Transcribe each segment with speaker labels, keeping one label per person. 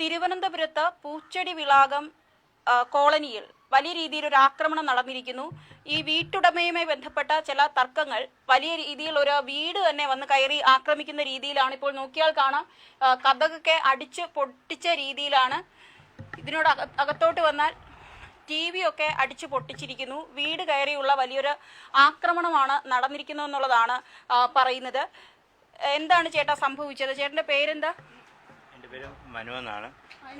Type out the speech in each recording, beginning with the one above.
Speaker 1: തിരുവനന്തപുരത്ത് പൂച്ചെടി വിളാകം കോളനിയിൽ വലിയ രീതിയിൽ ഒരു ആക്രമണം നടന്നിരിക്കുന്നു. ഈ വീട്ടുടമയുമായി ബന്ധപ്പെട്ട ചില തർക്കങ്ങൾ വലിയ രീതിയിൽ ഒരു വീട് തന്നെ വന്ന് കയറി ആക്രമിക്കുന്ന രീതിയിലാണ് ഇപ്പോൾ നോക്കിയാൽ കാണാം. കഥകൊക്കെ അടിച്ച് പൊട്ടിച്ച രീതിയിലാണ്. ഇതിനോട് അകത്തോട്ട് വന്നാൽ ടി വി ഒക്കെ അടിച്ചു പൊട്ടിച്ചിരിക്കുന്നു. വീട് കയറിയുള്ള വലിയൊരു ആക്രമണമാണ് നടന്നിരിക്കുന്നതെന്നുള്ളതാണ് പറയുന്നത്. എന്താണ് ചേട്ടാ സംഭവിച്ചത്? ചേട്ടന്റെ പേരെന്താ?
Speaker 2: എന്റെ പേര് മനു എന്നാണ്.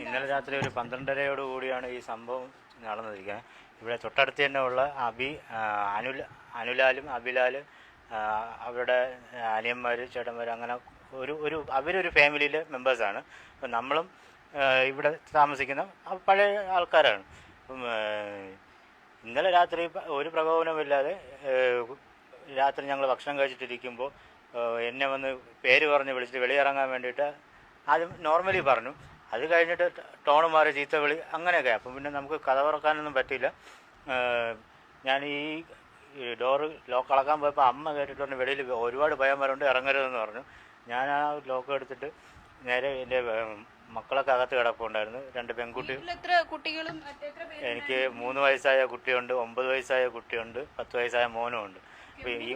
Speaker 2: ഇന്നലെ രാത്രി ഒരു പന്ത്രണ്ടരയോട് കൂടിയാണ് ഈ സംഭവം നടന്നിരിക്കുന്നത്. ഇവിടെ തൊട്ടടുത്ത് തന്നെ ഉള്ള അബി അനുൽ അനുലാലും അബിലാലും അവരുടെ അനിയന്മാർ ചേട്ടന്മാർ അങ്ങനെ ഒരു ഒരു അവരൊരു ഫാമിലിയിലെ മെമ്പേഴ്സാണ് അപ്പം നമ്മളും ഇവിടെ താമസിക്കുന്ന പഴയ ആൾക്കാരാണ്. അപ്പം ഇന്നലെ രാത്രി ഒരു പ്രകോപനമില്ലാതെ രാത്രി ഞങ്ങൾ ഭക്ഷണം കഴിച്ചിട്ടിരിക്കുമ്പോൾ എന്നെ വന്ന് പേര് പറഞ്ഞ് വിളിച്ചിട്ട് വെളിയിറങ്ങാൻ വേണ്ടിയിട്ട് ആദ്യം നോർമലി പറഞ്ഞു. അത് കഴിഞ്ഞിട്ട് ടോണ് മാറി ചീത്ത വിളി അങ്ങനെയൊക്കെ. അപ്പം പിന്നെ നമുക്ക് കഥ തുറക്കാനൊന്നും പറ്റില്ല ഞാൻ ഈ ഡോറ് ലോക്ക് അളക്കാൻ പോയപ്പോൾ അമ്മ കേട്ടിട്ടുണ്ട് പറഞ്ഞു വെളിയിൽ ഒരുപാട് ഭയന്മാരുണ്ട് ഇറങ്ങരുതെന്ന് പറഞ്ഞു. ഞാൻ ആ ലോക്ക് എടുത്തിട്ട് നേരെ എന്റെ മക്കളൊക്കെ അകത്ത് കിടപ്പുണ്ടായിരുന്നു. രണ്ട് പെൺകുട്ടി
Speaker 1: കുട്ടികളും
Speaker 2: എനിക്ക് മൂന്ന് വയസ്സായ കുട്ടിയുണ്ട് ഒമ്പത് വയസ്സായ കുട്ടിയുണ്ട് പത്ത് വയസ്സായ മോനും ഉണ്ട് അപ്പോൾ ഈ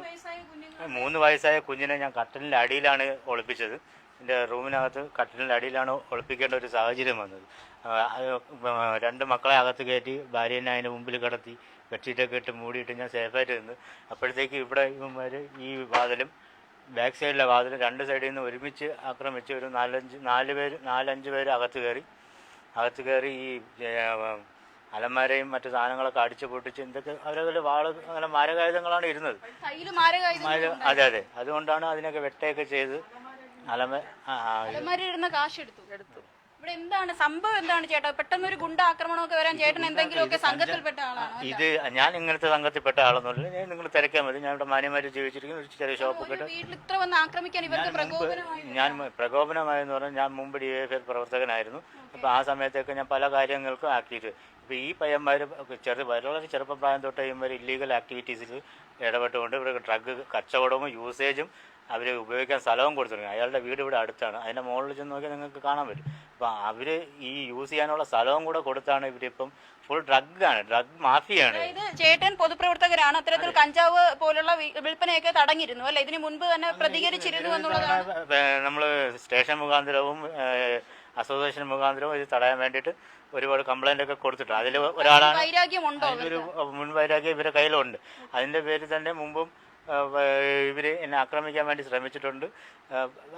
Speaker 2: മൂന്ന് വയസ്സായ കുഞ്ഞിനെ ഞാൻ കട്ടലിന്റെ അടിയിലാണ് ഒളിപ്പിച്ചത്. എന്റെ റൂമിനകത്ത് കട്ടിലിന്റെ അടിയിലാണ് ഒളിപ്പിക്കേണ്ട ഒരു സാഹചര്യം വന്നത്. രണ്ട് മക്കളെ അകത്ത് കയറ്റി ഭാര്യനെ അതിന്റെ മുമ്പിൽ കിടത്തി ബെഡ്ഷീറ്റൊക്കെ ഇട്ട് മൂടിയിട്ട് ഞാൻ സേഫായിട്ട് നിന്ന് അപ്പോഴത്തേക്ക് ഇവിടെ ഇവന്മാർ ഈ വാതിലും ബാക്ക് സൈഡിലെ വാതിലും രണ്ട് സൈഡിൽ നിന്ന് ഒരുമിച്ച് ആക്രമിച്ച് ഒരു നാലഞ്ച് നാല് പേര് നാലഞ്ച് പേര് അകത്ത് കയറി. അകത്ത് കയറി ഈ അലമാരയും മറ്റു സാധനങ്ങളൊക്കെ അടിച്ചു പൊട്ടിച്ച് എന്തൊക്കെ അവരവരുടെ വാൾ അങ്ങനെ മാരകായുധങ്ങളാണ് ഇരുന്നത്. അതെ അതെ. അതുകൊണ്ടാണ് അതിനൊക്കെ വെട്ടയൊക്കെ ചെയ്ത് അലമ ആ, ആ,
Speaker 1: അലമാരിടുന്ന കാശ് എടുത്തു എടുത്തു. ഇവിടെ എന്താണ് സംഭവം എന്താണ് ചേട്ടാ? പെട്ടെന്ന് ഒരു ഗുണ്ട ആക്രമണമൊക്കെ വരാൻ ചേട്ടൻ എന്തെങ്കിലുമൊക്കെ സംഘത്തിൽപ്പെട്ട ആളാണോ?
Speaker 2: ഇത് ഞാൻ ഇങ്ങനത്തെ സംഘത്തിൽപ്പെട്ട ആളൊന്നുമില്ല. ഞാൻ നിങ്ങൾ തിരക്കാൻ മതി. ഞാൻ ഇവിടെ മാന്യമായിട്ട് ജീവിച്ചിരിക്കുന്ന. ഒരു ചെറിയ ഷോപ്പൊക്കെ
Speaker 1: വീട്ടിൽ ഇത്ര വന്ന് ആക്രമിക്കാൻ ഇവർക്ക് പ്രകോപനമായി
Speaker 2: ഞാൻ പ്രകോപനമായെന്ന് പറഞ്ഞാൽ ഞാൻ മുമ്പ് ഡി എഫ് പ്രവർത്തകനായിരുന്നു. അപ്പോൾ ആ സമയത്തൊക്കെ ഞാൻ പല കാര്യങ്ങൾക്കും ആക്റ്റീവ്. ഇപ്പോൾ ഈ പയ്യന്മാർ ചെറു വളരെ ചെറുപ്പപ്രായം തൊട്ട് ഇവന്മാർ ഇല്ലീഗൽ ആക്ടിവിറ്റീസിൽ ഇടപെട്ടുകൊണ്ട് ഇവർക്ക് ഡ്രഗ് കച്ചവടവും യൂസേജും അവർ ഉപയോഗിക്കാൻ സ്ഥലവും കൊടുത്തിട്ടുണ്ട്. അയാളുടെ വീട് ഇവിടെ അടുത്താണ്. അതിന്റെ മുകളിൽ ചെന്ന് നോക്കിയാൽ നിങ്ങൾക്ക് കാണാൻ പറ്റും. അപ്പോൾ അവർ ഈ യൂസ് ചെയ്യാനുള്ള സ്ഥലവും കൂടെ കൊടുത്താണ് ഇവരിപ്പം ഫുൾ ഡ്രഗാണ് ഡ്രഗ് മാഫിയാണ്.
Speaker 1: ചേട്ടൻ പൊതുപ്രവർത്തകരാണ്. അത്തരത്തിൽ കഞ്ചാവ് പോലുള്ള വിൽപ്പനയൊക്കെ തടഞ്ഞിരുന്നു അല്ലെ? ഇതിനു മുൻപ് തന്നെ പ്രതികരിച്ചിരുന്നു എന്നുള്ളതാണ്.
Speaker 2: നമ്മൾ സ്റ്റേഷൻ മുഖാന്തരവും അസോസിയേഷൻ മുഖാന്തരവും ഇത് തടയാൻ വേണ്ടിയിട്ട് ഒരുപാട് കംപ്ലൈന്റ് ഒക്കെ കൊടുത്തിട്ടുണ്ട്. അതിൽ ഒരാളാണ്
Speaker 1: വൈരാഗ്യമുണ്ടോ
Speaker 2: മുൻ മുൻവൈരാഗ്യം ഇവരുടെ കയ്യിലുണ്ട്. അതിന്റെ പേരിൽ തന്നെ മുമ്പും ഇവർ എന്നെ ആക്രമിക്കാൻ വേണ്ടി ശ്രമിച്ചിട്ടുണ്ട്.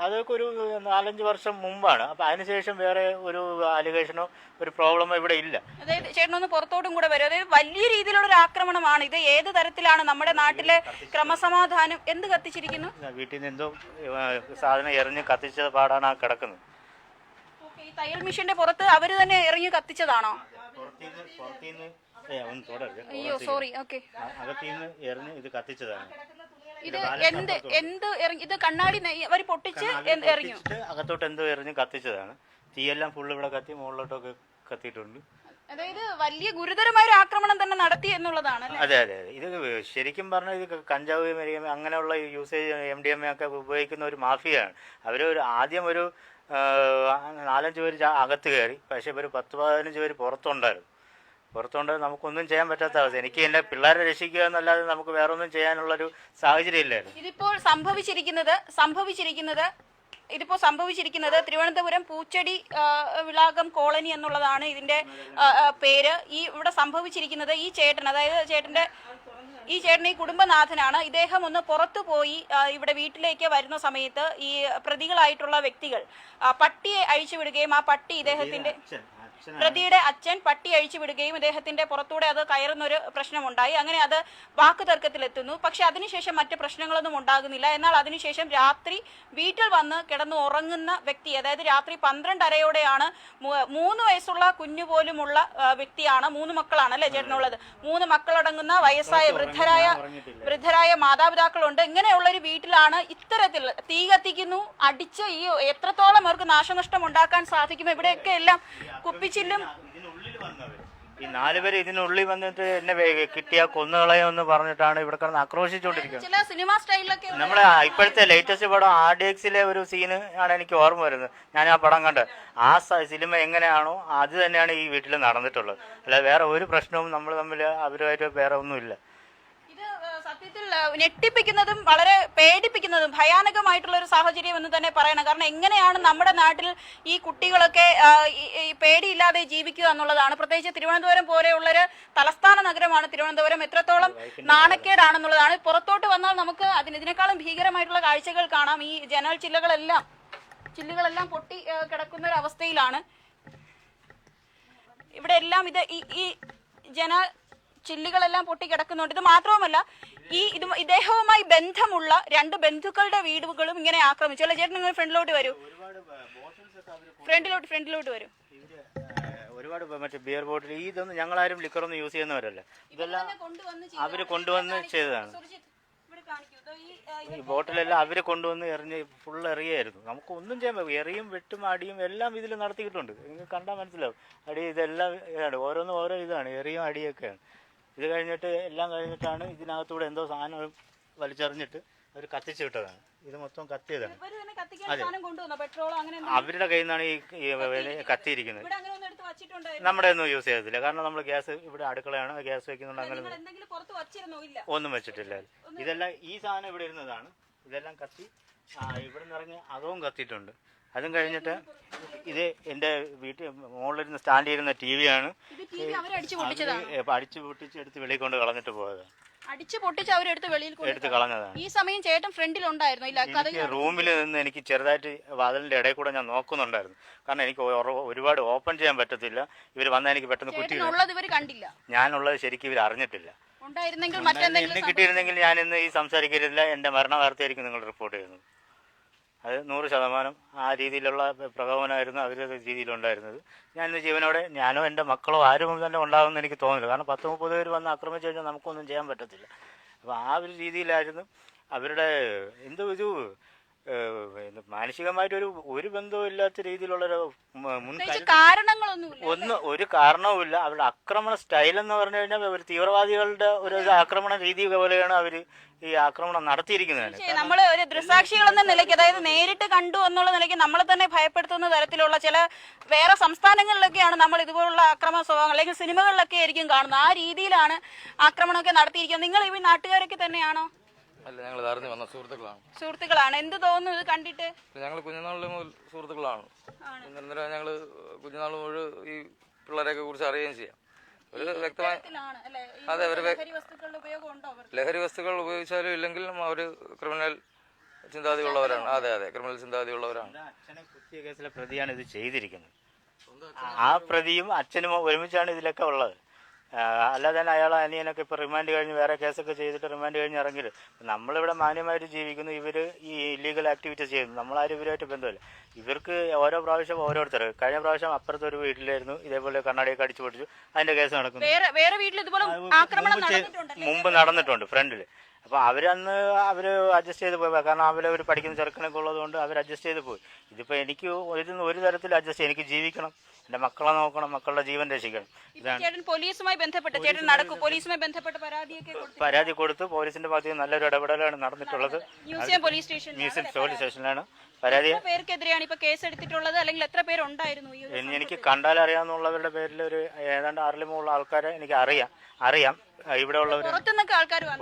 Speaker 2: അതൊക്കെ ഒരു നാലഞ്ച് വർഷം മുമ്പാണ്. അപ്പം അതിനുശേഷം വേറെ ഒരു അലിഗേഷനോ ഒരു പ്രോബ്ലമോ ഇവിടെ ഇല്ല.
Speaker 1: അതായത് ചേട്ടനൊന്ന് പുറത്തോട്ടും കൂടെ വരും. അതായത് വലിയ രീതിയിലുള്ള ഒരു ആക്രമണമാണ്. ഇത് ഏത് തരത്തിലാണ് നമ്മുടെ നാട്ടിലെ ക്രമസമാധാനം? എന്ത് കത്തിച്ചിരിക്കുന്നു?
Speaker 2: വീട്ടിൽ നിന്ന് എന്തോ സാധനം എറിഞ്ഞ് കത്തിച്ച പാടാണ് ആ കിടക്കുന്നത്.
Speaker 1: ഈ തയ്യൽ മിഷന്റെ പുറത്ത് അവർ തന്നെ ഇറങ്ങി കത്തിച്ചതാണോ? അയ്യോ സോറി ഓക്കെ
Speaker 2: എറിഞ്ഞ് ഇത് കത്തിച്ചതാണ്.
Speaker 1: ഇത് എന്ത് എന്ത് ഇത് കണ്ണാടി അവർ പൊട്ടിച്ച് എറിഞ്ഞു?
Speaker 2: അകത്തോട്ട് എന്തോ എറിഞ്ഞ് കത്തിച്ചതാണ്. തീയെല്ലാം ഫുള്ള് ഇവിടെ കത്തി മുകളിലോട്ടൊക്കെ കത്തിയിട്ടുണ്ട്.
Speaker 1: അതായത് വലിയ ഗുരുതരമായ ഒരു ആക്രമണം തന്നെ നടത്തി എന്നുള്ളതാണ്
Speaker 2: അതെ അതെ അതെ. ഇത് ശരിക്കും പറഞ്ഞാൽ ഇത് കഞ്ചാവ് മരിയമ്മ അങ്ങനെയുള്ള usage M D M A ഒക്കെ ഉപയോഗിക്കുന്ന ഒരു മാഫിയാണ്. അവർ ഒരു ആദ്യം ഒരു നാലഞ്ച് പേര് അകത്ത് കയറി. പക്ഷേ ഇവർ പത്ത് പതിനഞ്ച് പേര് പുറത്തുണ്ടായിരുന്നു. പുറത്തുകൊണ്ട് നമുക്കൊന്നും ചെയ്യാൻ പറ്റാത്ത അവസ്ഥ എനിക്ക് എന്റെ പിള്ളേരെ രക്ഷിക്കുക എന്നല്ലാതെ നമുക്ക് വേറെ ഒന്നും ചെയ്യാനുള്ളൊരു സാഹചര്യം ഇല്ലായിരുന്നു.
Speaker 1: ഇതിപ്പോൾ സംഭവിച്ചിരിക്കുന്നത് സംഭവിച്ചിരിക്കുന്നത് ഇതിപ്പോൾ സംഭവിച്ചിരിക്കുന്നത് തിരുവനന്തപുരം പൂച്ചെടി വിളാകം കോളനി എന്നുള്ളതാണ് ഇതിന്റെ പേര്. ഈ ഇവിടെ സംഭവിച്ചിരിക്കുന്നത് ഈ ചേട്ടൻ അതായത് ചേട്ടന്റെ ഈ ചേട്ടൻ ഈ കുടുംബനാഥനാണ്. ഇദ്ദേഹം ഒന്ന് പുറത്തു പോയി ഇവിടെ വീട്ടിലേക്ക് വരുന്ന സമയത്ത് ഈ പ്രതികളായിട്ടുള്ള വ്യക്തികൾ പട്ടിയെ അഴിച്ചുവിടുകയും ആ പട്ടി ഇദ്ദേഹത്തിന്റെ പ്രതിയുടെ അച്ഛൻ പട്ടി അഴിച്ചു വിടുകയും അദ്ദേഹത്തിന്റെ പുറത്തൂടെ അത് കയറുന്നൊരു പ്രശ്നമുണ്ടായി. അങ്ങനെ അത് വാക്ക് തർക്കത്തിലെത്തുന്നു പക്ഷെ അതിനുശേഷം മറ്റ് പ്രശ്നങ്ങളൊന്നും ഉണ്ടാകുന്നില്ല. എന്നാൽ അതിനുശേഷം രാത്രി വീട്ടിൽ വന്ന് കിടന്ന് ഉറങ്ങുന്ന വ്യക്തി അതായത് രാത്രി പന്ത്രണ്ടരയോടെയാണ് മൂന്ന് വയസ്സുള്ള കുഞ്ഞു പോലുമുള്ള വ്യക്തിയാണ് മൂന്ന് മക്കളാണ് അല്ലെ ചേട്ടനുള്ളത്? മൂന്ന് മക്കളടങ്ങുന്ന വയസ്സായ വൃദ്ധരായ വൃദ്ധരായ മാതാപിതാക്കളുണ്ട്. ഇങ്ങനെയുള്ള ഒരു വീട്ടിലാണ് ഇത്തരത്തിൽ തീ കത്തിക്കുന്നു അടിച്ച് ഈ എത്രത്തോളം അവർക്ക് നാശനഷ്ടം ഉണ്ടാക്കാൻ സാധിക്കും ഇവിടെയൊക്കെ എല്ലാം കുപ്പിച്ചില്ലും
Speaker 2: വന്നവർ ഈ നാലുപേര് ഇതിനുള്ളിൽ വന്നിട്ട് എന്നെ കിട്ടിയ കൊന്നുകളയെന്ന് പറഞ്ഞിട്ടാണ് ഇവിടെ കിടന്ന് ആക്രോശിച്ചുകൊണ്ടിരിക്കുന്നത്.
Speaker 1: ചില സിനിമ സ്റ്റൈലിലൊക്കെ
Speaker 2: നമ്മളെ ഇപ്പോഴത്തെ ലേറ്റസ്റ്റ് പടം ആർ ഡി എക്സിലെ ഒരു സീന് ആണ് എനിക്ക് ഓർമ്മ വരുന്നത്. ഞാൻ ആ പടം കണ്ട്. ആ സിനിമ എങ്ങനെയാണോ അത് തന്നെയാണ് ഈ വീട്ടിൽ നടന്നിട്ടുള്ളത്. അല്ല വേറെ ഒരു പ്രശ്നവും നമ്മൾ തമ്മിൽ അവരുമായിട്ട് വേറെ ഒന്നുമില്ല.
Speaker 1: ഇത് സത്യത്തിൽ ഞെട്ടിപ്പിക്കുന്നതും വളരെ പേടിപ്പിക്കുന്നതും ഭയാനകമായിട്ടുള്ള ഒരു സാഹചര്യം എന്ന് തന്നെ പറയണം. കാരണം എങ്ങനെയാണ് നമ്മുടെ നാട്ടിൽ ഈ കുട്ടികളൊക്കെ ഈ ജീവിക്കുക എന്നുള്ളതാണ്. പ്രത്യേകിച്ച് തിരുവനന്തപുരം പോലെയുള്ളൊരു തലസ്ഥാന നഗരമാണ് തിരുവനന്തപുരം. എത്രത്തോളം നാണക്കേടാണെന്നുള്ളതാണ്. പുറത്തോട്ട് വന്നാൽ നമുക്ക് അതിന് ഇതിനേക്കാളും ഭീകരമായിട്ടുള്ള കാഴ്ചകൾ കാണാം. ഈ ജനൽ ചില്ലകളെല്ലാം ചില്ലുകളെല്ലാം പൊട്ടി കിടക്കുന്ന ഒരു അവസ്ഥയിലാണ് ഇവിടെ എല്ലാം ഇത് ഈ ജന ചില്ലുകളെല്ലാം പൊട്ടി കിടക്കുന്നുണ്ട്. ഇത് മാത്രവുമല്ല ഈ ഇത് ഇദ്ദേഹവുമായി ബന്ധമുള്ള രണ്ട് ബന്ധുക്കളുടെ വീടുകളും ഇങ്ങനെ ആക്രമിച്ചു. അല്ല ചേട്ടൻ നിങ്ങൾ ഫ്രണ്ടിലോട്ട് വരൂ. ഫ്രണ്ടിലോട്ട് ഫ്രണ്ടിലോട്ട് വരൂ.
Speaker 2: ഒരുപാട് മറ്റേ ബിയർ ബോട്ടിൽ ഇതൊന്നും ഞങ്ങളാരും ലിക്കറൊന്നും യൂസ് ചെയ്യുന്നവരല്ല. ഇതെല്ലാം അവർ കൊണ്ടുവന്ന് ചെയ്തതാണ്. ഈ ബോട്ടിലെല്ലാം അവർ കൊണ്ടുവന്ന് എറിഞ്ഞ് ഫുൾ എറിയായിരുന്നു. നമുക്ക് ഒന്നും ചെയ്യാൻ പറ്റും എറിയും വെട്ടും അടിയും എല്ലാം ഇതിൽ നടത്തിയിട്ടുണ്ട്. നിങ്ങൾക്ക് കണ്ടാൽ മനസ്സിലാവും. അടി ഇതെല്ലാം ഇതാണ്. ഓരോന്നും ഓരോ ഇതാണ്. എറിയും അടിയൊക്കെയാണ്. ഇത് കഴിഞ്ഞിട്ട് എല്ലാം കഴിഞ്ഞിട്ടാണ് ഇതിനകത്തൂടെ എന്തോ സാധനം വലിച്ചെറിഞ്ഞിട്ട് അവർ കത്തിച്ചു വിട്ടതാണ്. ഇത് മൊത്തം കത്തിയതാണ്. അവരുടെ കയ്യിൽ നിന്നാണ് ഈ കത്തിയിരിക്കുന്നത്. നമ്മുടെ ഒന്നും യൂസ് ചെയ്യത്തില്ല കാരണം നമ്മൾ ഗ്യാസ് ഇവിടെ അടുക്കളയാണ്. ഗ്യാസ് വെക്കുന്നുണ്ട്. അങ്ങനെ ഒന്നും വെച്ചിട്ടില്ല. ഇതെല്ലാം ഈ സാധനം ഇവിടെ ഇരുന്നതാണ്. ഇതെല്ലാം കത്തി ഇവിടെ നിറങ്ങി അതും കത്തിയിട്ടുണ്ട്. അതും കഴിഞ്ഞിട്ട് ഇത് എന്റെ വീട്ടിൽ മുകളിലിരുന്ന് സ്റ്റാൻഡ് ചെയ്യുന്ന ടി വിയാണ് അടിച്ചു പൊട്ടിച്ച് എടുത്ത് വെളിയിൽ കൊണ്ട് കളഞ്ഞിട്ട് പോയതാണ്.
Speaker 1: അടിച്ച് പൊട്ടിച്ച് അവരെടുത്ത് വെളിയിൽ കൊണ്ട്
Speaker 2: എടുത്ത് കളഞ്ഞതാണ്.
Speaker 1: ഈ സമയം ചേട്ടൻ ഫ്രണ്ടിൽ ഉണ്ടായിരുന്നു ഇല്ല കഥ
Speaker 2: എനിക്ക് റൂമിൽ നിന്ന് എനിക്ക് ചെറുതായിട്ട് വാതിലിന്റെ ഇടയിൽ കൂടെ ഞാൻ നോക്കുന്നുണ്ടായിരുന്നു. കാരണം എനിക്ക് ഒ- ഒരുപാട് ഓപ്പൺ ചെയ്യാൻ പറ്റത്തില്ല. ഇവർ വന്നാൽ എനിക്ക് പെട്ടെന്ന് കുറ്റി വീഴും.
Speaker 1: ചേട്ടനുള്ളത് ഇവർ കണ്ടില്ല.
Speaker 2: ഞാനുള്ളത് ശരിക്കും ഇവർ അറിഞ്ഞിട്ടില്ല.
Speaker 1: ഉണ്ടായിരുന്നെങ്കിൽ
Speaker 2: എന്നെ
Speaker 1: മറ്റെന്തെങ്കിലും
Speaker 2: കിട്ടിയിരുന്നെങ്കിൽ ഞാൻ ഇന്ന് ഈ സംസാരിക്കരുതില്ല. എന്റെ മരണ വാർത്തയായിരിക്കും നിങ്ങൾ റിപ്പോർട്ട് ചെയ്യുന്നത്. അത് നൂറ് ശതമാനം ആ രീതിയിലുള്ള പ്രകോപനമായിരുന്നു അവരുടെ രീതിയിലുണ്ടായിരുന്നത്. ഞാൻ ഇന്ന് ജീവനോടെ ഞാനോ എന്റെ മക്കളോ ആരും തന്നെ ഉണ്ടാകുമെന്ന് എനിക്ക് തോന്നുന്നില്ല. കാരണം പത്ത് മുപ്പത് പേര് വന്ന് ആക്രമിച്ചു കഴിഞ്ഞാൽ നമുക്കൊന്നും ചെയ്യാൻ പറ്റത്തില്ല. അപ്പോൾ ആ ഒരു രീതിയിലായിരുന്നു അവരുടെ എന്തോ ഇത് ഏഹ്, ഒരു മാനസികമായിട്ടൊരു ഒരു ബന്ധവും ഇല്ലാത്ത രീതിയിലുള്ളൊരു മുൻ ഒന്ന് ഒരു കാരണവുമില്ല. അവരുടെ ആക്രമണ സ്റ്റൈൽ എന്ന് പറഞ്ഞു കഴിഞ്ഞാൽ ഒരു തീവ്രവാദികളുടെ ഒരു ആക്രമണ രീതി പോലെയാണ് അവർ ഈ ആക്രമണം നടത്തിയിരിക്കുന്നത്.
Speaker 1: നമ്മൾ ഒരു ദൃസാക്ഷികൾ എന്ന നിലയ്ക്ക് അതായത് നേരിട്ട് കണ്ടു എന്നുള്ള നിലയ്ക്ക് നമ്മളെ തന്നെ ഭയപ്പെടുത്തുന്ന തരത്തിലുള്ള ചില വേറെ സംസ്ഥാനങ്ങളിലൊക്കെയാണ് നമ്മൾ ഇതുപോലുള്ള ആക്രമണ സ്വഭാവങ്ങൾ അല്ലെങ്കിൽ സിനിമകളിലൊക്കെ ആയിരിക്കും കാണുന്നത്. ആ രീതിയിലാണ് ആക്രമണമൊക്കെ നടത്തിയിരിക്കുന്നത്. നിങ്ങൾ ഈ നാട്ടുകാരൊക്കെ തന്നെയാണോ?
Speaker 3: അല്ല ഞങ്ങൾ അറിഞ്ഞു വന്ന സുഹൃത്തുക്കളാണ്.
Speaker 1: സുഹൃത്തുക്കളാണ്. എന്ത് തോന്നുന്നു ഇത് കണ്ടിട്ട്?
Speaker 3: ഞങ്ങൾ കുഞ്ഞുനാളിലെ മുതൽ സുഹൃത്തുക്കളാണ്. നിരന്തരം ഞങ്ങൾ കുഞ്ഞുനാൾ മുഴുവൻ ഈ പിള്ളേരെയൊക്കെ കുറിച്ച് അറിയുകയും ചെയ്യാം. ഒരു വ്യക്തമായ
Speaker 1: അല്ലേ? ഈ
Speaker 3: അതെ, ഒരു
Speaker 1: ലഹരി വസ്തുക്കളുടെ ഉപയോഗം
Speaker 3: ലഹരി വസ്തുക്കൾ ഉപയോഗിച്ചാലും ഇല്ലെങ്കിലും അവർ ക്രിമിനൽ ചിന്താഗതിയുള്ളവരാണ് അതെ അതെ ക്രിമിനൽ ചിന്താഗതിയുള്ളവരാണ്
Speaker 2: അച്ഛനെ കുത്തിയ കേസിലെ പ്രതിയാണ് ഇത് ചെയ്തിരിക്കുന്നത്? ആ പ്രതിയും അച്ഛനും ഒരുമിച്ചാണ് ഇതിലൊക്കെ ഉള്ളത്. അല്ലാതെ തന്നെ അയാൾ അനിയനൊക്കെ ഇപ്പോൾ റിമാൻഡ് കഴിഞ്ഞ് വേറെ കേസൊക്കെ ചെയ്തിട്ട് റിമാൻഡ് കഴിഞ്ഞ് ഇറങ്ങിയിട്ട് നമ്മളിവിടെ മാന്യമായിട്ട് ജീവിക്കുന്നു ഇവർ ഈ ഇല്ലീഗൽ ആക്ടിവിറ്റീസ് ചെയ്യുന്നു. നമ്മളാരും ഇവരുമായിട്ട് ബന്ധമില്ല. ഇവർക്ക് ഓരോ പ്രാവശ്യം ഓരോരുത്തർ. കഴിഞ്ഞ പ്രാവശ്യം അപ്പുറത്തെ ഒരു വീട്ടിലായിരുന്നു ഇതേപോലെ കണ്ണാടിയൊക്കെ അടിച്ചു പൊടിച്ചു അതിന്റെ കേസ് നടക്കുന്നു. മുമ്പ് നടന്നിട്ടുണ്ട് ഫ്രണ്ടിൽ അപ്പോൾ അവരന്ന് അവർ അഡ്ജസ്റ്റ് ചെയ്ത് പോയി. കാരണം അവരവർ പഠിക്കുന്ന ചെറുക്കനൊക്കെ ഉള്ളതുകൊണ്ട് അവർ അഡ്ജസ്റ്റ് ചെയ്ത് പോയി. ഇതിപ്പോൾ എനിക്ക് ഒരു ഒരു തരത്തിൽ അഡ്ജസ്റ്റ് എനിക്ക് ജീവിക്കണം. എന്റെ മക്കളെ നോക്കണം മക്കളുടെ ജീവൻ രക്ഷിക്കണം.
Speaker 1: ചേട്ടൻ പോലീസുമായി ബന്ധപ്പെട്ട് ചേട്ടൻ നടക്കും. പോലീസുമായി ബന്ധപ്പെട്ട് പരാതിയൊക്കെ കൊടുത്തു
Speaker 2: പരാതി കൊടുത്ത് പോലീസിന്റെ ഭാഗത്ത് നിന്ന് നല്ലൊരു ഇടപെടലാണ് നടന്നിട്ടുള്ളത്.
Speaker 1: മ്യൂസിയം പോലീസ് സ്റ്റേഷനിൽ
Speaker 2: മ്യൂസിയം പോലീസ് സ്റ്റേഷനിലാണ്. പരാതി
Speaker 1: പേർക്കെതിരെയാണ് ഇപ്പൊ കേസ് എടുത്തിട്ടുള്ളത് അല്ലെങ്കിൽ എത്ര പേരുണ്ടായിരുന്നു
Speaker 2: എനിക്ക് കണ്ടാൽ അറിയാവുന്നവരുടെ പേരിൽ ഒരു ഏതാണ്ട് ആറിലും മുകളിൽ ആൾക്കാരെ എനിക്ക് അറിയാം. അറിയാം. ഇവിടെ ഉള്ളവർ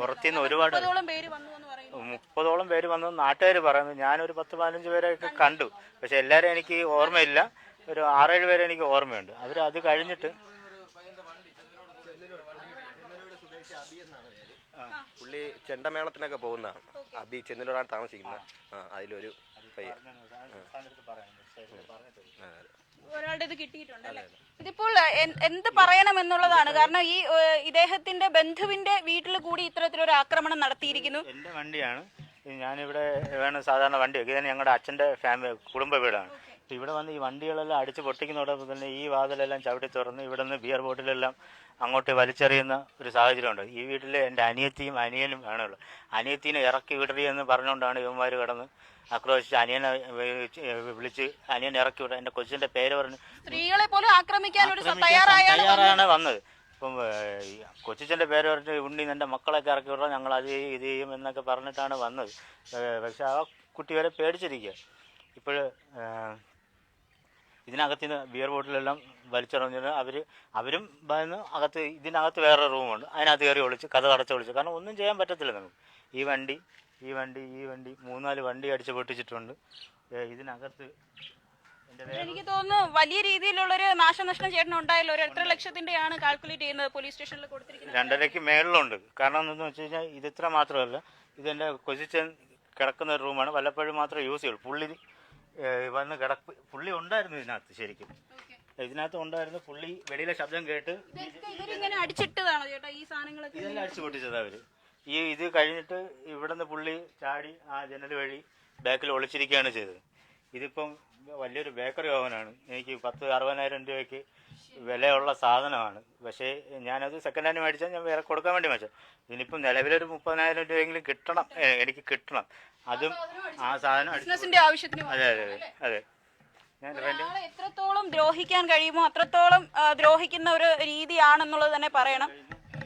Speaker 2: പുറത്തുനിന്ന് ഒരുപാട്
Speaker 1: മുപ്പതോളം പേര് വന്നു എന്ന് പറയുന്നു.
Speaker 2: മുപ്പതോളം പേര് വന്നു. നാട്ടുകാർ പറയുന്നു ഞാനൊരു പത്ത് പതിനഞ്ച് പേരെയൊക്കെ കണ്ടു. പക്ഷെ എല്ലാവരും എനിക്ക് ഓർമ്മയില്ല. ഒരു ആറേഴ് പേരെ എനിക്ക് ഓർമ്മയുണ്ട്. അവർ അത് കഴിഞ്ഞിട്ട്
Speaker 4: പുള്ളി ചെണ്ടമേളത്തിനൊക്കെ പോകുന്നതാണ് അബി ചെന്നിലോടാണ് താമസിക്കുന്നത്. ആ അതിലൊരു പയ്യൻ.
Speaker 1: ഒരാളുടെ ഇത് ഇതിപ്പോൾ എന്ത് പറയണം എന്നുള്ളതാണ്. കാരണം ഈ ഇദ്ദേഹത്തിന്റെ ബന്ധുവിന്റെ വീട്ടിൽ കൂടി ഇത്തരത്തിലൊരു ആക്രമണം നടത്തിയിരിക്കുന്നു.
Speaker 2: എന്റെ വണ്ടിയാണ്. ഞാനിവിടെ വേണം സാധാരണ വണ്ടി വെക്കുക ഞങ്ങളുടെ അച്ഛന്റെ ഫാമിലി കുടുംബ വീടാണ്. ഇവിടെ വന്ന് ഈ വണ്ടികളെല്ലാം അടിച്ച് പൊട്ടിക്കുന്നതോടൊപ്പം തന്നെ ഈ വാതിലെല്ലാം ചവിട്ടി തുറന്ന് ഇവിടെ നിന്ന് ബിയർ ബോട്ടിലെല്ലാം അങ്ങോട്ട് വലിച്ചെറിയുന്ന ഒരു സാഹചര്യമുണ്ട്. ഈ വീട്ടിൽ എന്റെ അനിയത്തിയും അനിയനും വേണമല്ലോ അനിയത്തിനെ ഇറക്കി വിടറി എന്ന് പറഞ്ഞുകൊണ്ടാണ് ഇവന്മാർ കിടന്ന് ആക്രോശിച്ച് അനിയനെ വിളിച്ച് അനിയൻ അനിയനെ ഇറക്കി വിടുക എന്റെ കൊച്ചിന്റെ പേര് പറഞ്ഞ്
Speaker 1: സ്ത്രീകളെ പോലും ആക്രമിക്കാൻ തയ്യാറായാണ്
Speaker 2: തയ്യാറാണ് വന്നത്. ഇപ്പം കൊച്ചിച്ചന്റെ പേര് പറഞ്ഞ് ഉണ്ണി എന്റെ മക്കളൊക്കെ ഇറക്കി വിടാം ഞങ്ങൾ അത് ഇത് ചെയ്യും എന്നൊക്കെ പറഞ്ഞിട്ടാണ് വന്നത്. പക്ഷെ ആ കുട്ടി വരെ പേടിച്ചിരിക്കുക. ഇപ്പോൾ ഇതിനകത്ത് നിന്ന് ബിയർ ബോട്ടിലെല്ലാം വലിച്ചെറിഞ്ഞിട്ട് അവർ അവരും ഭയന്ന് അകത്ത് ഇതിനകത്ത് വേറെ റൂമുണ്ട് അതിനകത്ത് കയറി ഒളിച്ച് കഥ അടച്ച് ഒളിച്ച്. കാരണം ഒന്നും ചെയ്യാൻ പറ്റത്തില്ല നമുക്ക്. ഈ വണ്ടി ഈ വണ്ടി ഈ വണ്ടി മൂന്നാൽ വണ്ടി അടിച്ച് പൊട്ടിച്ചിട്ടുണ്ട്. ഇതിനകത്ത്
Speaker 1: എനിക്ക് തോന്നുന്നു വലിയ രീതിയിലുള്ളൊരു നാശനഷ്ടം ചേട്ടൻ ഉണ്ടായല്ലോ. ഒരു എത്ര ലക്ഷത്തിന്റെയാണ് കാൽക്കുലേറ്റ് ചെയ്യുന്നത് പോലീസ് സ്റ്റേഷനിൽ കൊടുത്തിരിക്കുന്നത്?
Speaker 2: രണ്ടരയ്ക്ക് മേളിലുണ്ട്. കാരണം എന്താണെന്ന് വെച്ച് കഴിഞ്ഞാൽ ഇത് ഇത്ര മാത്രമല്ല. ഇതെന്റെ കൊച്ചിച്ചൻ കിടക്കുന്ന ഒരു റൂമാണ് വല്ലപ്പോഴും മാത്രമേ യൂസ് ചെയ്യുള്ളൂ. പുള്ളി വന്ന് കിടപ്പ് പുള്ളി ഉണ്ടായിരുന്നു ഇതിനകത്ത് ശരിക്കും. ഇതിനകത്ത് ഉണ്ടായിരുന്നു പുള്ളി വെളിയിലെ ശബ്ദം കേട്ട്
Speaker 1: ഇതൊക്കെ ഇവരിങ്ങനെ അടിച്ചിട്ടതാണോ ചേട്ടാ ഈ സാധനങ്ങളൊക്കെ
Speaker 2: ഇതെല്ലാം അടിച്ചു പൊട്ടിച്ചത് അവർ ഈ ഇത് കഴിഞ്ഞിട്ട് ഇവിടുന്ന് പുള്ളി ചാടി ആ ജനൽ വഴി ബാക്കിൽ ഒളിച്ചിരിക്കുകയാണ് ചെയ്തത്. ഇതിപ്പം വലിയൊരു ബേക്കറി ഓവനാണ് എനിക്ക് പത്ത് അറുപതിനായിരം രൂപയ്ക്ക് വിലയുള്ള സാധനമാണ്. പക്ഷേ ഞാനത് സെക്കൻഡ് ഹാൻഡ് മേടിച്ചാൽ ഞാൻ വേറെ കൊടുക്കാൻ വേണ്ടി മേടിച്ചു ഇതിനിപ്പം നിലവിലൊരു മുപ്പതിനായിരം രൂപയെങ്കിലും കിട്ടണം. എനിക്ക് കിട്ടണം. അതും ആ സാധനം
Speaker 1: ബിസിനസിന്റെ ആവശ്യത്തിന്
Speaker 2: അതെ അതെ അതെ അതെ.
Speaker 1: ഒരാളെ എത്രത്തോളം ദ്രോഹിക്കാൻ കഴിയുമോ അത്രത്തോളം ദ്രോഹിക്കുന്ന ഒരു രീതിയാണെന്നുള്ളത് തന്നെ പറയണം.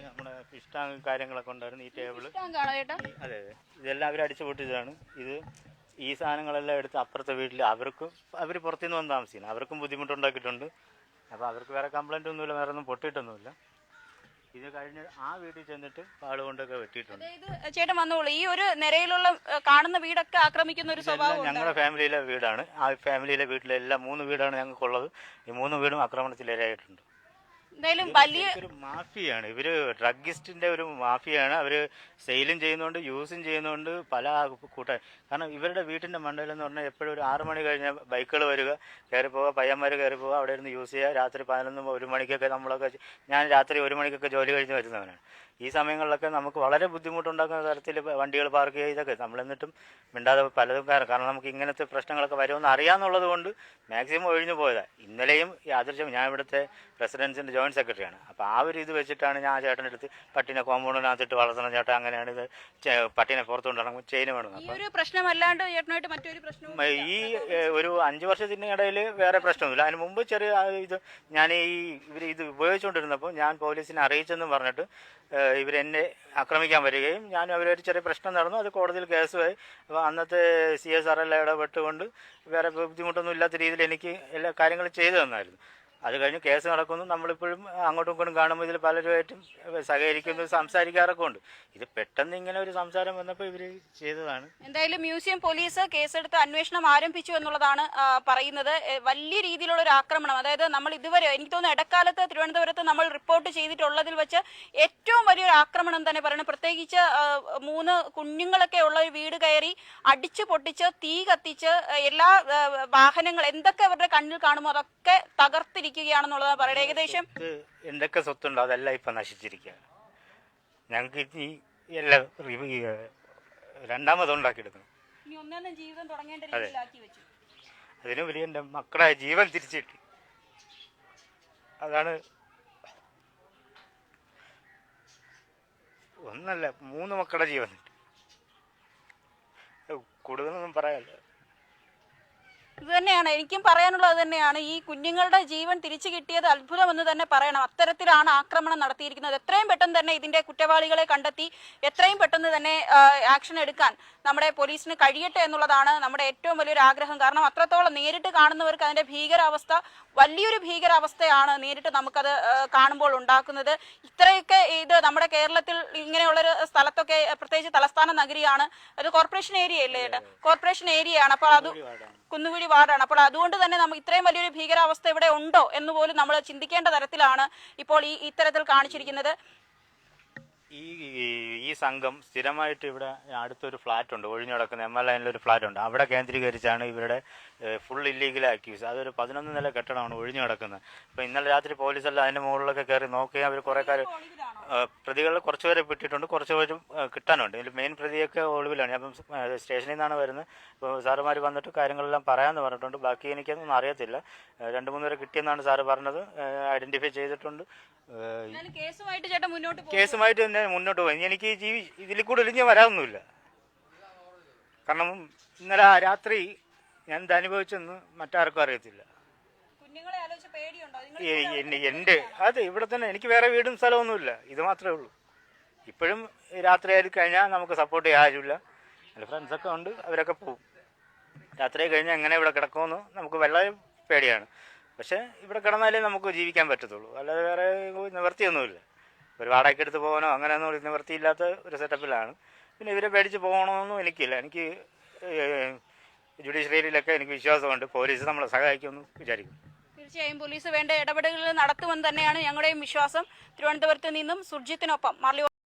Speaker 2: നമ്മുടെ ഫിഷ് കാര്യങ്ങളൊക്കെ ഉണ്ടായിരുന്നു ഈ
Speaker 1: ടേബിൾ.
Speaker 2: അതെ അതെ. ഇതെല്ലാം അവർ അടിച്ചു പൊട്ടിച്ചതാണ് ഇത് ഈ സാധനങ്ങളെല്ലാം എടുത്ത് അപ്പുറത്തെ വീട്ടിൽ അവർക്കും അവർ പുറത്തുനിന്ന് വന്ന് താമസിക്കുന്നത് അവർക്കും ബുദ്ധിമുട്ടുണ്ടാക്കിയിട്ടുണ്ട്. അപ്പോൾ അവർക്ക് വേറെ കംപ്ലൈന്റ് ഒന്നുമില്ല വേറെ ഒന്നും പൊട്ടിയിട്ടൊന്നുമില്ല. ഇത് കഴിഞ്ഞ് ആ വീട്ടിൽ ചെന്നിട്ട് പാട് കൊണ്ടൊക്കെ വെട്ടിയിട്ടുണ്ട്.
Speaker 1: അതായത് ചേട്ടൻ വന്നോളൂ. ഈ ഒരു നിരയിലുള്ള കാണുന്ന വീടൊക്കെ ആക്രമിക്കുന്ന ഒരു സ്വഭാവം
Speaker 2: ഇതെല്ലാം ഞങ്ങളുടെ ഫാമിലിയിലെ വീടാണ്. ആ ഫാമിലിയിലെ വീട്ടിലെ എല്ലാ മൂന്ന് വീടാണ് ഞങ്ങൾക്കുള്ളത്. ഈ മൂന്ന് വീടും ആക്രമണത്തിലിരയായിട്ടുണ്ട്
Speaker 1: എന്തായാലും വലിയ
Speaker 2: ഒരു മാഫിയാണ്. ഇവർ ഡ്രഗിസ്റ്റിന്റെ ഒരു മാഫിയാണ്. അവർ സെയിലും ചെയ്യുന്നുണ്ട് യൂസും ചെയ്യുന്നുണ്ട് പല കൂട്ട കാരണം ഇവരുടെ വീട്ടിന്റെ മണ്ടയിൽ എന്ന് പറഞ്ഞാൽ എപ്പോഴും ഒരു ആറു മണി കഴിഞ്ഞാൽ ബൈക്കുകൾ വരിക കയറി പോവുക പയ്യന്മാർ കയറി പോവുക അവിടെ ഇരുന്ന് യൂസ് ചെയ്യുക രാത്രി പതിനൊന്ന് ഒരു മണിക്കൊക്കെ നമ്മളൊക്കെ ഞാൻ രാത്രി ഒരു മണിക്കൊക്കെ ജോലി കഴിഞ്ഞ് വരുന്നവനാണ്. ഈ സമയങ്ങളിലൊക്കെ നമുക്ക് വളരെ ബുദ്ധിമുട്ടുണ്ടാക്കുന്ന തരത്തിൽ വണ്ടികൾ പാർക്ക് ചെയ്തൊക്കെ ഇതൊക്കെ നമ്മൾ എന്നിട്ടും മിണ്ടാതെ പലതും കാരണം കാരണം നമുക്ക് ഇങ്ങനത്തെ പ്രശ്നങ്ങളൊക്കെ വരുമെന്ന് അറിയാമെന്നുള്ളത് കൊണ്ട് മാക്സിമം ഒഴിഞ്ഞു പോയതാണ് ഇന്നലെയും യാദൃശ്യം ഞാൻ ഇവിടുത്തെ റെസിഡൻസിന്റെ ജോയിന്റ് സെക്രട്ടറിയാണ് അപ്പോൾ ആ ഒരു ഇത് വെച്ചിട്ടാണ് ഞാൻ ആ ചേട്ടന്റെ അടുത്ത് പട്ടിനെ കോമ്പൗണ്ടിനകത്തിട്ട് വളർത്തണം ചേട്ടൻ അങ്ങനെയാണ് ഇത് പട്ടിനെ പുറത്തു കൊണ്ടിറങ്ങും ചെയിൻ വേണം.
Speaker 1: പ്രശ്നമല്ലാണ്ട് ചേട്ടനായിട്ട് മറ്റൊരു
Speaker 2: ഈ ഒരു അഞ്ച് വർഷത്തിന് ഇടയിൽ വേറെ പ്രശ്നമൊന്നുമില്ല. അതിന് മുമ്പ് ചെറിയ ഇത് ഞാൻ ഈ ഇവർ ഇത് ഉപയോഗിച്ചുകൊണ്ടിരുന്നപ്പോൾ ഞാൻ പോലീസിനെ അറിയിച്ചെന്ന് പറഞ്ഞിട്ട് ഇവരെന്നെ ആക്രമിക്കാൻ വരികയും ഞാനും അവരൊരു ചെറിയ പ്രശ്നം നടന്നു. അത് കോടതിയിൽ കേസുമായി. അപ്പോൾ അന്നത്തെ സി എസ് ആർ എല്ലാം ഇടപെട്ടുകൊണ്ട് വേറെ ബുദ്ധിമുട്ടൊന്നും ഇല്ലാത്ത രീതിയിൽ എനിക്ക് എല്ലാ കാര്യങ്ങളും ചെയ്തു തന്നായിരുന്നു. അത് കഴിഞ്ഞ് കേസ് നടക്കുന്നു. നമ്മളിപ്പോഴും അങ്ങോട്ടും ഇങ്ങോട്ടും കാണുമ്പോൾ ഇതിൽ പലരുമായിട്ടും സഹകരിക്കുന്നു സംസാരിക്കാറൊക്കെ ഉണ്ട്. ഇത് പെട്ടെന്ന് ഇങ്ങനെ ഒരു സംസാരം വന്നപ്പോൾ ഇവർ ചെയ്തതാണ്.
Speaker 1: എന്തായാലും മ്യൂസിയം പോലീസ് കേസെടുത്ത് അന്വേഷണം ആരംഭിച്ചു എന്നുള്ളതാണ് പറയുന്നത്. വലിയ രീതിയിലുള്ള ഒരു ആക്രമണം. അതായത് നമ്മൾ ഇതുവരെ എനിക്ക് തോന്നുന്നു ഇടക്കാലത്ത് തിരുവനന്തപുരത്ത് നമ്മൾ റിപ്പോർട്ട് ചെയ്തിട്ടുള്ളതിൽ വെച്ച് ഏറ്റവും വലിയൊരു ആക്രമണം തന്നെ പറയണം പ്രത്യേകിച്ച് മൂന്ന് കുഞ്ഞുങ്ങളൊക്കെ ഉള്ള ഒരു വീട് കയറി അടിച്ചു പൊട്ടിച്ച് തീ കത്തിച്ച് എല്ലാ വാഹനങ്ങൾ എന്തൊക്കെ അവരുടെ കണ്ണിൽ കാണുമോ അതൊക്കെ തകർത്തിരിക്കുകയാണെന്നുള്ളതാണ് പറയുന്നത്. ഏകദേശം
Speaker 2: എന്തൊക്കെ സ്വത്തുണ്ടോ അതെല്ലാം ഇപ്പം നശിച്ചിരിക്കുകയാണ്. ഞങ്ങൾക്ക് ഇനി എല്ലാം രണ്ടാമത് ഉണ്ടാക്കിയെടുക്കണം.
Speaker 1: ഇനി ഒന്നൊന്നും ജീവിതം തുടങ്ങേണ്ട. രീതിയിലാക്കി വെച്ചു.
Speaker 2: അതിനു വലിയ എന്റെ മക്കളെ ജീവൻ തിരിച്ചു അതാണ് ഒന്നല്ല മൂന്ന് മക്കളുടെ ജീവൻ കൂടുതലൊന്നും പറയാല്ല
Speaker 1: ഇത് തന്നെയാണ്. എനിക്കും പറയാനുള്ളത് തന്നെയാണ്. ഈ കുഞ്ഞുങ്ങളുടെ ജീവൻ തിരിച്ചു കിട്ടിയത് അത്ഭുതമെന്ന് തന്നെ പറയണം. അത്തരത്തിലാണ് ആക്രമണം നടത്തിയിരിക്കുന്നത്. എത്രയും പെട്ടെന്ന് തന്നെ ഇതിന്റെ കുറ്റവാളികളെ കണ്ടെത്തി എത്രയും പെട്ടെന്ന് തന്നെ ആക്ഷൻ എടുക്കാൻ നമ്മുടെ പോലീസിന് കഴിയട്ടെ എന്നുള്ളതാണ് നമ്മുടെ ഏറ്റവും വലിയൊരു ആഗ്രഹം. കാരണം അത്രത്തോളം നേരിട്ട് കാണുന്നവർക്ക് അതിന്റെ ഭീകരാവസ്ഥ വലിയൊരു ഭീകരാവസ്ഥയാണ് നേരിട്ട് നമുക്കത് കാണുമ്പോൾ ഉണ്ടാക്കുന്നത്. ഇത്രയൊക്കെ ഇത് നമ്മുടെ കേരളത്തിൽ ഇങ്ങനെയുള്ളൊരു സ്ഥലത്തൊക്കെ പ്രത്യേകിച്ച് തലസ്ഥാന നഗരിയാണ്. അത് കോർപ്പറേഷൻ ഏരിയ അല്ലേ കോർപ്പറേഷൻ ഏരിയയാണ് അപ്പോൾ അത് കുന്നുകുഴി വാർഡാണ് അപ്പോൾ അതുകൊണ്ട് തന്നെ നമുക്ക് ഇത്രയും വലിയൊരു ഭീകരാവസ്ഥ ഇവിടെ ഉണ്ടോ എന്ന് പോലും നമ്മൾ ചിന്തിക്കേണ്ട തരത്തിലാണ് ഇപ്പോൾ ഈ ഇത്തരത്തിൽ കാണിച്ചിരിക്കുന്നത്.
Speaker 2: ഈ ഈ സംഘം സ്ഥിരമായിട്ട് ഇവിടെ അടുത്തൊരു ഫ്ലാറ്റ് ഉണ്ട്. ഒഴിഞ്ഞു കിടക്കുന്ന എം എൽ ലൈനിലൊരു ഫ്ലാറ്റ് ഉണ്ട്. അവിടെ കേന്ദ്രീകരിച്ചാണ് ഇവരുടെ ഫുൾ ഇല്ലീഗൽ ആക്ടിവിസ് അതൊരു പതിനൊന്ന് നില കെട്ടിടമാണ് ഒഴിഞ്ഞു കിടക്കുന്നത്. അപ്പോൾ ഇന്നലെ രാത്രി പോലീസെല്ലാം അതിന്റെ മുകളിലൊക്കെ കയറി നോക്കുകയും അവർ കുറേ കാര്യം പ്രതികളിൽ കുറച്ച് പേരെ വിട്ടിട്ടുണ്ട് കുറച്ച് പേര് കിട്ടാനുണ്ട്. ഇതിൽ മെയിൻ പ്രതിയൊക്കെ ഒളിവിലാണ്. അപ്പം സ്റ്റേഷനിൽ നിന്നാണ് വരുന്നത്. ഇപ്പോൾ സാറുമാർ വന്നിട്ട് കാര്യങ്ങളെല്ലാം പറയാമെന്ന് പറഞ്ഞിട്ടുണ്ട്. ബാക്കി എനിക്കൊന്നും അറിയത്തില്ല. രണ്ട് മൂന്ന് പേരെ കിട്ടിയെന്നാണ് സാറ് പറഞ്ഞത്. ഐഡന്റിഫൈ ചെയ്തിട്ടുണ്ട്.
Speaker 1: കേസുമായിട്ട് ചേട്ടൻ മുന്നോട്ട് പോകും.
Speaker 2: കേസുമായിട്ട് തന്നെ മുന്നോട്ട് പോയി ഇനി എനിക്ക് ജീവി ഇതിൽ കൂടെ ഒഴിഞ്ഞ് വരാനൊന്നുമില്ല കാരണം ഇന്നലെ രാത്രി ഞാൻ ഇത് അനുഭവിച്ചെന്ന് മറ്റാർക്കും അറിയത്തില്ല. എന്റെ അതെ ഇവിടെ തന്നെ എനിക്ക് വേറെ വീടും സ്ഥലമൊന്നുമില്ല. ഇത് മാത്രമേ ഉള്ളൂ. ഇപ്പോഴും രാത്രി ആയി കഴിഞ്ഞാൽ നമുക്ക് സപ്പോർട്ട് ചെയ്യാൻ ആരുമില്ല. എന്റെ ഫ്രണ്ട്സൊക്കെ ഉണ്ട് അവരൊക്കെ പോകും രാത്രി കഴിഞ്ഞാൽ എങ്ങനെ ഇവിടെ കിടക്കുമെന്ന് നമുക്ക് വളരെ പേടിയാണ്. പക്ഷേ ഇവിടെ കിടന്നാലേ നമുക്ക് ജീവിക്കാൻ പറ്റത്തുള്ളൂ. അല്ലാതെ വേറെ നിവർത്തിയൊന്നുമില്ല ഒരു വാടകയ്ക്ക് എടുത്ത് പോകാനോ അങ്ങനെയൊന്നും ഒരു നിവർത്തിയില്ലാത്ത ഒരു സെറ്റപ്പിലാണ് പിന്നെ ഇവരെ പേടിച്ച് പോകണമെന്നും എനിക്കില്ല. എനിക്ക് ജുഡീഷ്യറിയിലൊക്കെ എനിക്ക് വിശ്വാസമുണ്ട്. പോലീസ് നമ്മളെ സഹായിക്കുമെന്ന് വിചാരിക്കും
Speaker 1: തീർച്ചയായും പോലീസ് വേണ്ട ഇടപെടലുകൾ നടത്തുമെന്ന് തന്നെയാണ് ഞങ്ങളുടെയും വിശ്വാസം. തിരുവനന്തപുരത്ത് നിന്നും സുർജിത്തിനൊപ്പം മാർലി